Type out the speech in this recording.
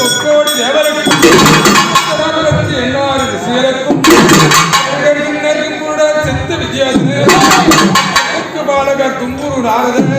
முக்கோடி தேவருக்கும் எண்ணாறு திசையருக்கும் கூட சித்த விஜயத்து பாலக தும்பூரு நாரதன்.